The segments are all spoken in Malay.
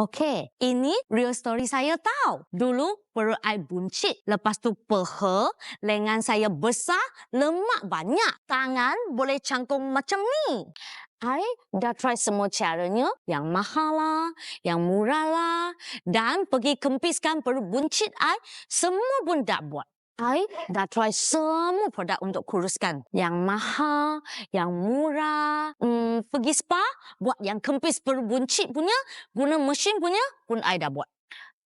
Okey, ini real story saya tahu. Dulu perut I buncit, lepas tu peha, lengan saya besar, lemak banyak. Tangan boleh cangkung macam ni. I dah try semua caranya, yang mahal lah, yang murah lah. Dan pergi kempiskan perut buncit I, semua pun tak buat. I dah try semua produk untuk kuruskan. Yang mahal, yang murah. Hmm, pergi spa, buat yang kempis perut buncit punya, guna mesin punya pun I dah buat.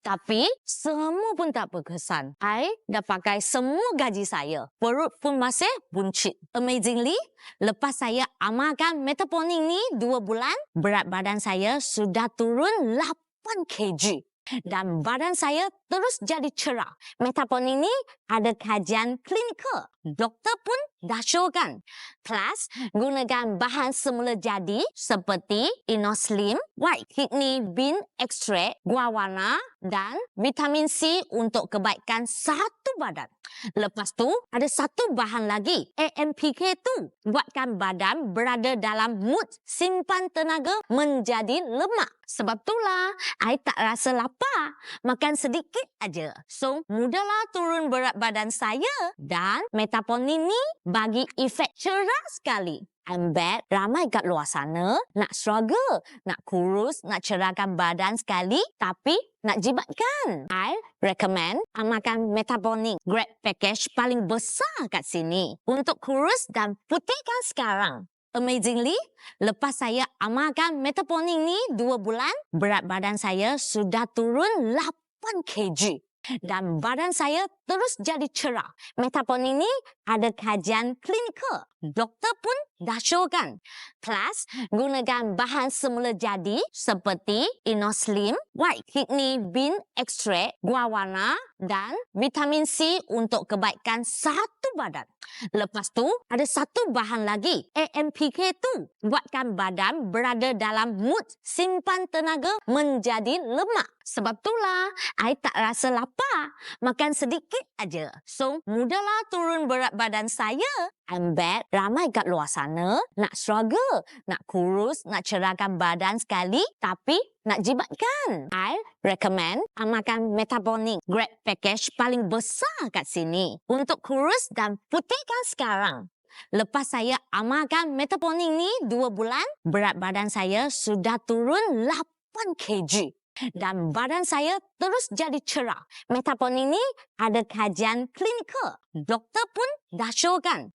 Tapi semua pun tak berkesan. I dah pakai semua gaji saya. Perut pun masih buncit. Amazingly, lepas saya amalkan metaponing ni dua bulan, berat badan saya sudah turun 8 kg. Dan badan saya terus jadi cerah. Metaponing ni ada kajian klinikal. Doktor pun dah showkan. Plus, gunakan bahan semula jadi seperti Inoslim, White Kidney Bean Extract, guawana dan vitamin C untuk kebaikan satu badan. Lepas tu, ada satu bahan lagi, AMPK tu. Buatkan badan berada dalam mood simpan tenaga menjadi lemak. Sebab itulah, I tak rasa lapar. Makan sedikit aja. So, mudahlah turun berat badan saya. Dan metaponin ni bagi efek cerah sekali. I'm bet ramai kat luar sana nak struggle, nak kurus, nak cerahkan badan sekali tapi nak jibatkan. I recommend amalkan Metabonic Grab Package paling besar kat sini untuk kurus dan putihkan sekarang. Amazingly, lepas saya amalkan Metabonic ni dua bulan, berat badan saya sudah turun 8 kg. Dan badan saya terus jadi cerah. Metaponing ni ada kajian klinikal. Doktor pun dah showkan. Plus, gunakan bahan semula jadi seperti Inoslim, White Kidney Bean Extract, guawana dan vitamin C untuk kebaikan satu badan. Lepas tu, ada satu bahan lagi, AMPK tu. Buatkan badan berada dalam mood simpan tenaga menjadi lemak. Sebab itulah, I tak rasa lapar. Makan sedikit aja. So, mudahlah turun berat badan saya. I'm bet ramai kat luar sana nak struggle, nak kurus, nak cerahkan badan sekali tapi nak jibatkan. I recommend amalkan Metabonic Grab Package paling besar kat sini untuk kurus dan putihkan sekarang. Lepas saya amalkan Metabonic ni dua bulan, berat badan saya sudah turun 8 kg. Dan badan saya terus jadi cerah. Metaponing ni ada kajian klinikal. Doktor pun dah showkan.